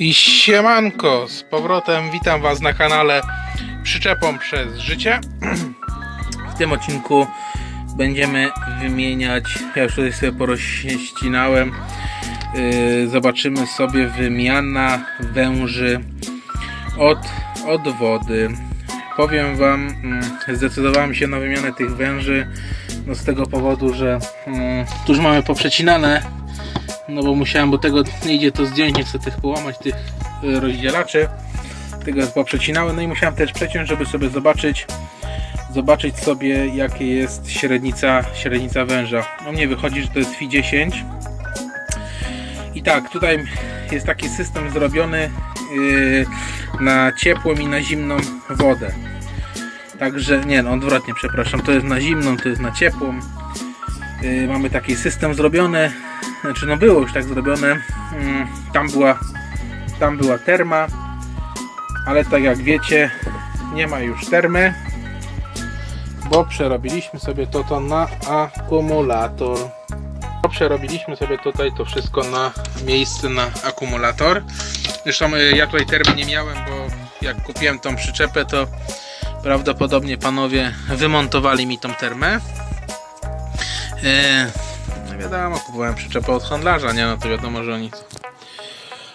I siemanko, z powrotem witam Was na kanale Przyczepą przez życie. W tym odcinku będziemy wymieniać, ja już tutaj sobie porozścinałem, yy, zobaczymy sobie wymiana węży od, od wody. Powiem Wam, mm, zdecydowałem się na wymianę tych węży no z tego powodu, że mm, tu już mamy poprzecinane no bo musiałem, bo tego nie idzie to zdjąć, nie chcę tych połamać, tych y, rozdzielaczy. Tego poprzecinałem, no i musiałem też przeciąć, żeby sobie zobaczyć zobaczyć sobie jakie jest średnica, średnica węża. No mnie wychodzi, że to jest Fi 10. I tak, tutaj jest taki system zrobiony yy, na ciepłą i na zimną wodę. Także, nie no, odwrotnie, przepraszam, to jest na zimną, to jest na ciepłą. Yy, mamy taki system zrobiony, znaczy no było już tak zrobione. Mm, Tam była, tam była terma, ale tak jak wiecie, nie ma już termy, bo przerobiliśmy sobie to, to na akumulator. Przerobiliśmy sobie tutaj to wszystko na miejsce na akumulator. Zresztą y, ja tutaj termy nie miałem, bo jak kupiłem tą przyczepę, to prawdopodobnie panowie wymontowali mi tą termę. No wiadomo, kupowałem przyczepę od handlarza, nie? No to wiadomo, że oni...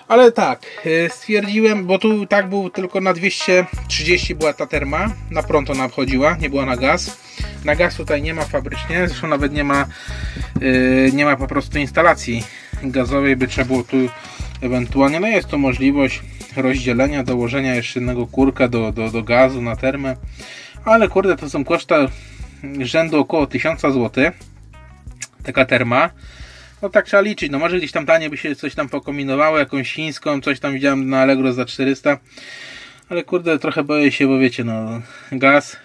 Ale tak, e, stwierdziłem, bo tu tak był tylko na 230 była ta terma, na prąd ona wchodziła, nie była na gaz. Na gaz tutaj nie ma fabrycznie, zresztą nawet nie ma, e, nie ma po prostu instalacji gazowej, by trzeba było tu ewentualnie, no jest to możliwość rozdzielenia, dołożenia jeszcze jednego kurka do, do, do gazu na termę, ale kurde, to są koszta rzędu około 1000 zł taka terma. No tak trzeba liczyć, no może gdzieś tam tanie by się coś tam pokombinowało, jakąś chińską, coś tam widziałem na Allegro za 400. Ale kurde, trochę boję się, bo wiecie, no gaz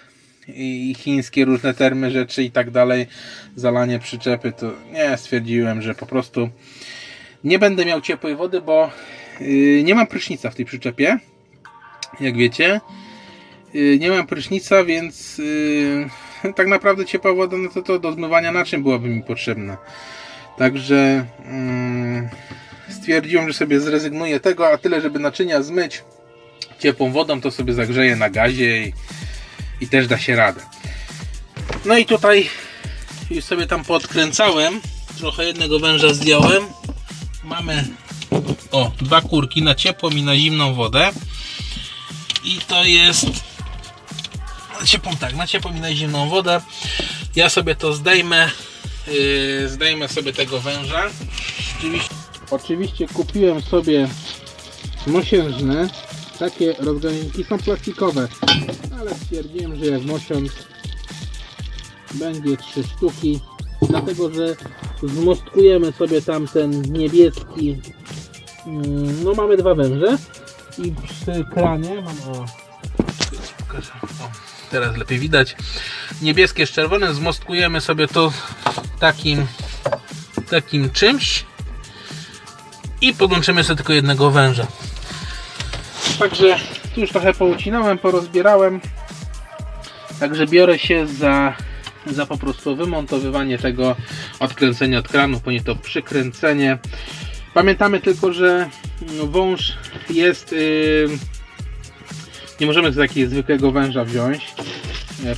i chińskie różne termy rzeczy i tak dalej, zalanie przyczepy, to nie, stwierdziłem, że po prostu nie będę miał ciepłej wody, bo yy, nie mam prysznica w tej przyczepie, jak wiecie. Yy, nie mam prysznica, więc yy, tak naprawdę ciepła woda, no to, to do zmywania naczyń byłaby mi potrzebna. Także mm, stwierdziłem, że sobie zrezygnuję tego, a tyle, żeby naczynia zmyć ciepłą wodą, to sobie zagrzeję na gazie i, i też da się radę. No i tutaj już sobie tam podkręcałem, trochę jednego węża zdjąłem. Mamy o, dwa kurki na ciepłą i na zimną wodę. I to jest na ciepłą, tak, na ciepłą i na zimną wodę. Ja sobie to zdejmę, yy, zdejmę sobie tego węża. Oczywiście, oczywiście kupiłem sobie mosiężne. Takie rozgałęźniki są plastikowe, ale stwierdziłem, że jak mosiąc będzie trzy sztuki, dlatego że zmostkujemy sobie tam ten niebieski. mm, No mamy dwa węże i przy kranie mam o pokażę. O, teraz lepiej widać. Niebieskie z czerwonym zmostkujemy sobie to takim takim czymś i podłączymy sobie tylko jednego węża. Także tu już trochę poucinałem, porozbierałem. Także biorę się za, za po prostu wymontowywanie tego odkręcenia od kranu, później to przykręcenie. Pamiętamy tylko, że wąż jest. Yy, nie możemy z takiego zwykłego węża wziąć.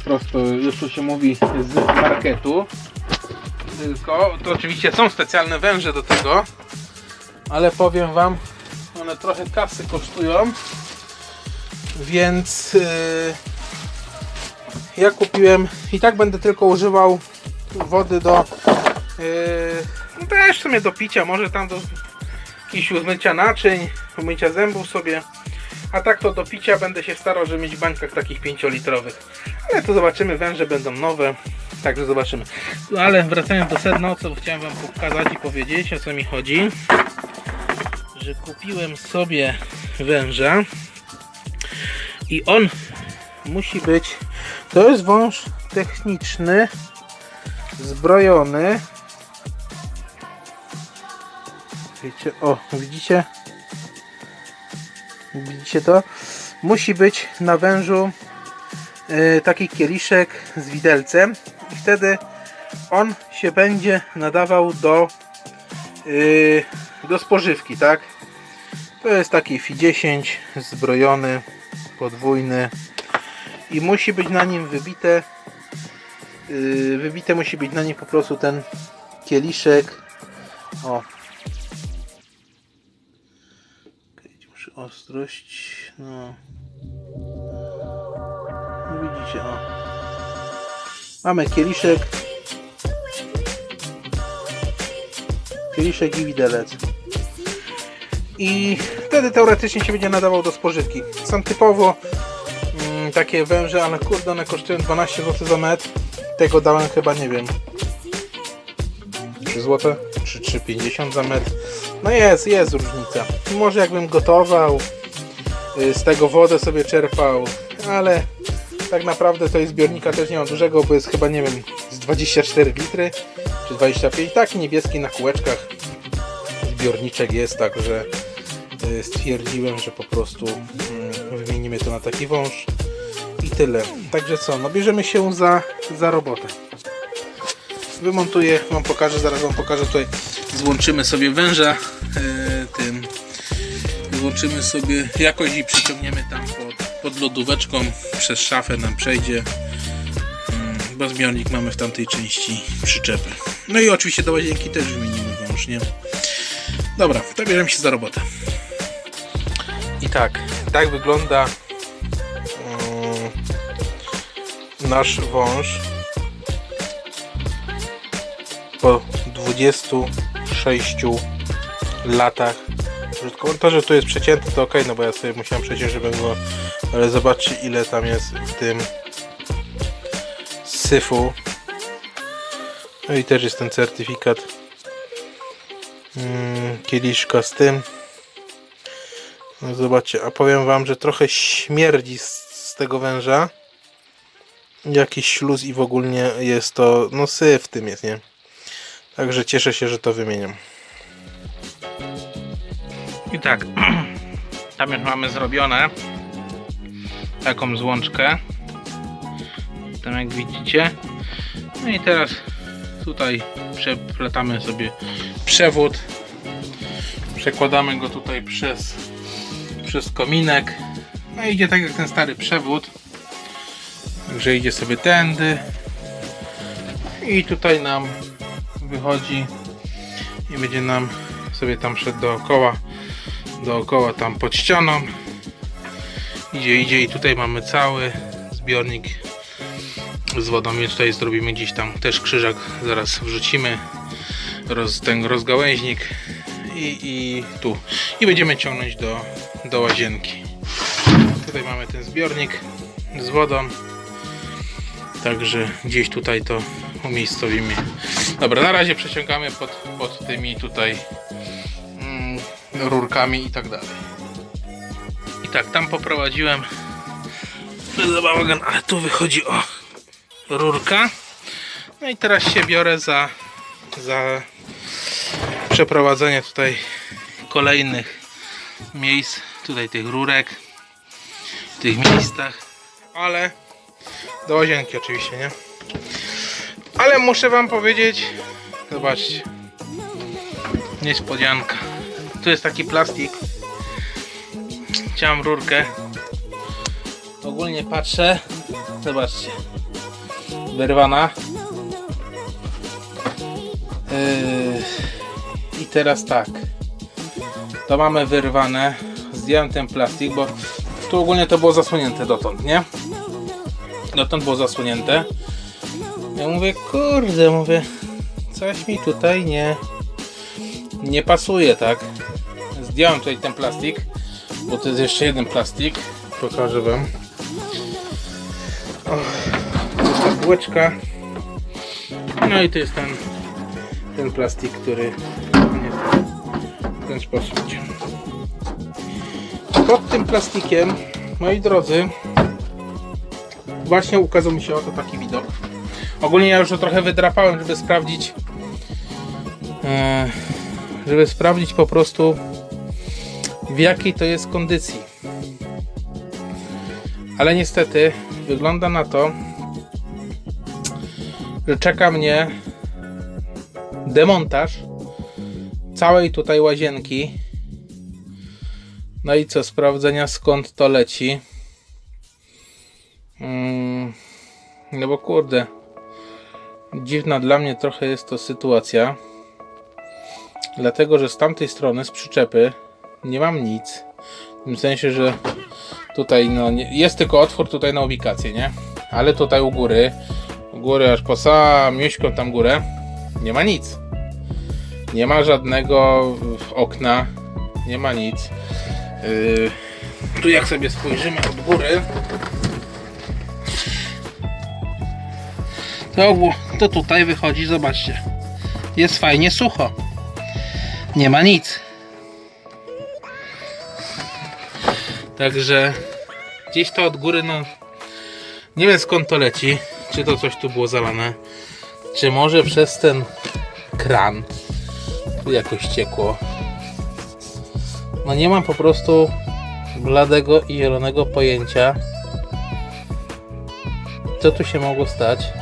Prosto, już tu się mówi z marketu. Tylko, to oczywiście są specjalne węże do tego, ale powiem Wam, one trochę kasy kosztują, więc yy, ja kupiłem i tak będę tylko używał wody do yy, no też w sumie do picia, może tam do jakichś umycia naczyń, umycia zębów sobie. A tak to do picia będę się starał, żeby mieć w bańkach takich 5-litrowych. Ale to zobaczymy, węże będą nowe. Także zobaczymy. No ale wracając do sedna, co chciałem Wam pokazać i powiedzieć, o co mi chodzi. Że kupiłem sobie węża i on musi być. To jest wąż techniczny, zbrojony. Wiecie, o, widzicie? Widzicie to? Musi być na wężu e, taki kieliszek z widelcem i wtedy on się będzie nadawał do, e, do spożywki, tak? To jest taki Fi10 zbrojony, podwójny i musi być na nim wybite yy, wybite musi być na nim po prostu ten kieliszek o ostrość no. No widzicie o. Mamy kieliszek. Kieliszek i widelec. I wtedy teoretycznie się będzie nadawał do spożywki. Są typowo mm, takie węże, ale kurde one kosztują 12 zł za metr. Tego dałem chyba nie wiem 3 zł czy 3,50 za metr. No jest, jest różnica. Może jakbym gotował, y, z tego wodę sobie czerpał, ale tak naprawdę to jest zbiornika też nie mam dużego, bo jest chyba nie wiem z 24 litry czy 25. Taki niebieski na kółeczkach zbiorniczek jest, także y, stwierdziłem, że po prostu mm, wymienimy to na taki wąż i tyle. Także co, no bierzemy się za, za robotę. Wymontuję, wam pokażę, zaraz wam pokażę tutaj. Złączymy sobie węża e, tym. Złączymy sobie jakoś i przyciągniemy tam pod, pod lodóweczką. Przez szafę nam przejdzie. Mm, Bo zbiornik mamy w tamtej części przyczepy. No i oczywiście do łazienki też wymienimy wąż, nie? Dobra, to bierzemy się za robotę. I tak, tak wygląda mm, nasz wąż po 26 latach że tu jest przecięty to ok, no bo ja sobie musiałem przecież, żeby go... Ale zobaczcie ile tam jest w tym syfu. No i też jest ten certyfikat mm, kieliszka z tym. No zobaczcie, a powiem wam, że trochę śmierdzi z, z tego węża. Jakiś śluz i w ogóle jest to, no syf w tym jest, nie? Także cieszę się, że to wymieniam. I tak, tam już mamy zrobione taką złączkę. Tam jak widzicie. No i teraz tutaj przeplatamy sobie przewód. Przekładamy go tutaj przez, przez kominek. No i idzie tak jak ten stary przewód. Także idzie sobie tędy. I tutaj nam wychodzi i będzie nam sobie tam szedł dookoła dookoła tam pod ścianą. Idzie, idzie i tutaj mamy cały zbiornik z wodą i tutaj zrobimy gdzieś tam też krzyżak. Zaraz wrzucimy roz, ten rozgałęźnik i, i tu. I będziemy ciągnąć do, do łazienki. Tutaj mamy ten zbiornik z wodą. Także gdzieś tutaj to umiejscowimy. Dobra, na razie przeciągamy pod, pod tymi tutaj mm, rurkami i tak dalej. I tak, tam poprowadziłem bałagan, ale tu wychodzi o rurka. No i teraz się biorę za, za przeprowadzenie tutaj kolejnych miejsc, tutaj tych rurek, w tych miejscach, ale do łazienki oczywiście, nie? Ale muszę wam powiedzieć, zobaczcie, niespodzianka. Tu jest taki plastik. Chciałem rurkę. Ogólnie patrzę, zobaczcie, wyrwana. Yy, I teraz tak, to mamy wyrwane. Zdjąłem ten plastik, bo tu ogólnie to było zasłonięte dotąd, nie? dotąd było zasłonięte. Ja mówię, kurde, mówię, coś mi tutaj nie nie pasuje, tak? Zdjąłem tutaj ten plastik, bo to jest jeszcze jeden plastik. Pokażę wam. To jest ta bułeczka. No i to jest ten ten plastik, który w ten sposób. Pod tym plastikiem, moi drodzy, właśnie ukazał mi się oto taki widok. Ogólnie ja już to trochę wydrapałem, żeby sprawdzić e, żeby sprawdzić po prostu w jakiej to jest kondycji. Ale niestety wygląda na to, że czeka mnie demontaż całej tutaj łazienki No i co, sprawdzenia skąd to leci. Mm, no bo kurde, dziwna dla mnie trochę jest to sytuacja. Dlatego, że z tamtej strony, z przyczepy, nie mam nic. W tym sensie, że tutaj no, jest tylko otwór tutaj na ubikację, nie? Ale tutaj u góry, u góry aż po samiuśką tam górę, nie ma nic. Nie ma żadnego okna, nie ma nic. Yy, tu jak sobie spojrzymy od góry, to, to tutaj wychodzi, zobaczcie. Jest fajnie sucho. Nie ma nic. Także gdzieś to od góry, no nie wiem skąd to leci. Czy to coś tu było zalane, czy może przez ten kran tu jakoś ciekło. No nie mam po prostu bladego i zielonego pojęcia, co tu się mogło stać.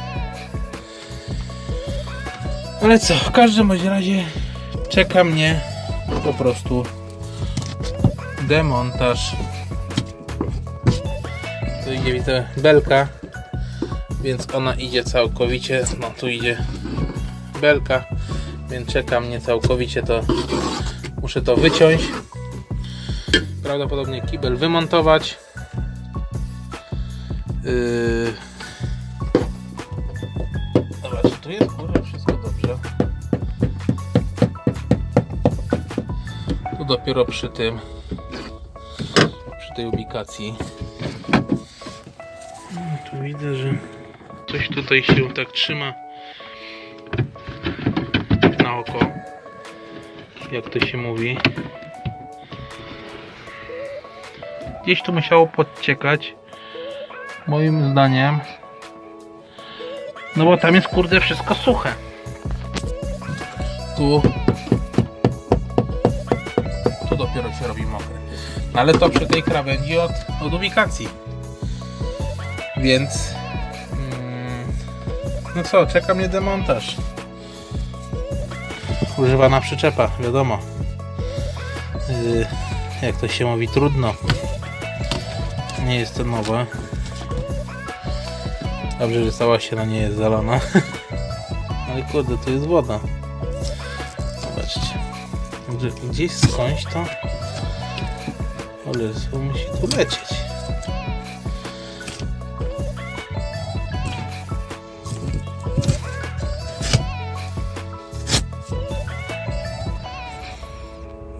Ale co, w każdym razie czeka mnie po prostu demontaż. Tu idzie widzę belka, więc ona idzie całkowicie, no tu idzie belka, więc czeka mnie całkowicie to, muszę to wyciąć. Prawdopodobnie kibel wymontować. Yy... Dobra, czy tu jest dopiero przy tym przy tej ubikacji. No, tu widzę, że coś tutaj się tak trzyma na oko jak to się mówi. Gdzieś tu musiało podciekać moim zdaniem. No bo tam jest kurde wszystko suche. Tu tu ale to przy tej krawędzi od, od ubikacji. Więc mm, no co, czeka mnie demontaż. Używana przyczepa, wiadomo. Yy, jak to się mówi, trudno. Nie jest to nowe. Dobrze, że cała ściana nie jest zalana. Ale kurde, to jest woda. Zobaczcie. Gdzieś skądś to ale musi tu lecieć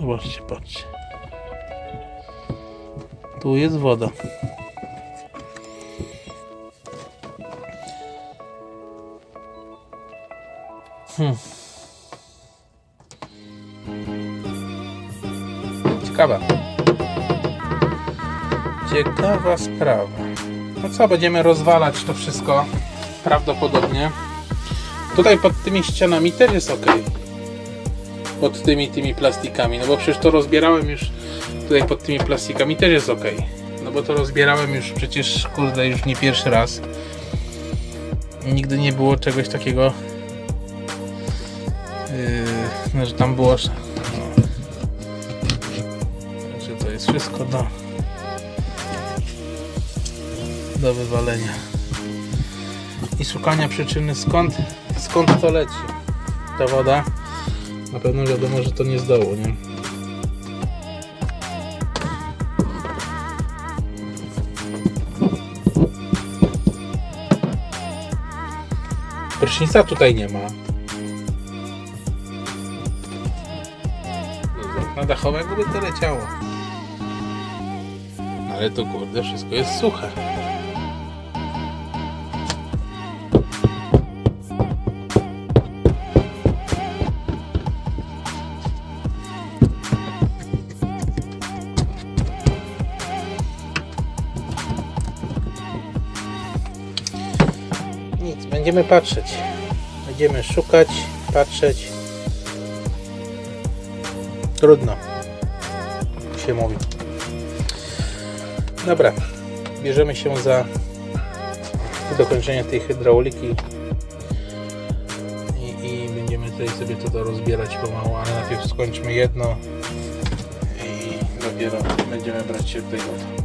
Zobaczcie, patrzcie. Tu jest woda. Hmm. Ciekawa. Ciekawa sprawa. No co, będziemy rozwalać to wszystko prawdopodobnie. Tutaj pod tymi ścianami też jest ok pod tymi tymi plastikami, no bo przecież to rozbierałem już tutaj pod tymi plastikami też jest ok. No bo to rozbierałem już przecież kurde już nie pierwszy raz. Nigdy nie było czegoś takiego yy, no, że tam było Także to jest wszystko do do wywalenia i szukania przyczyny skąd skąd to leci ta woda na pewno wiadomo, że to nie z dołu, nie? Prysznica tutaj nie ma. Okna dachowego by to leciało. Ale to kurde, wszystko jest suche. Będziemy patrzeć. Będziemy szukać, patrzeć. Trudno. Się mówi. Dobra. Bierzemy się za dokończenie tej hydrauliki i, i będziemy tutaj sobie to rozbierać pomału, ale najpierw skończmy jedno i dopiero będziemy brać się tutaj do.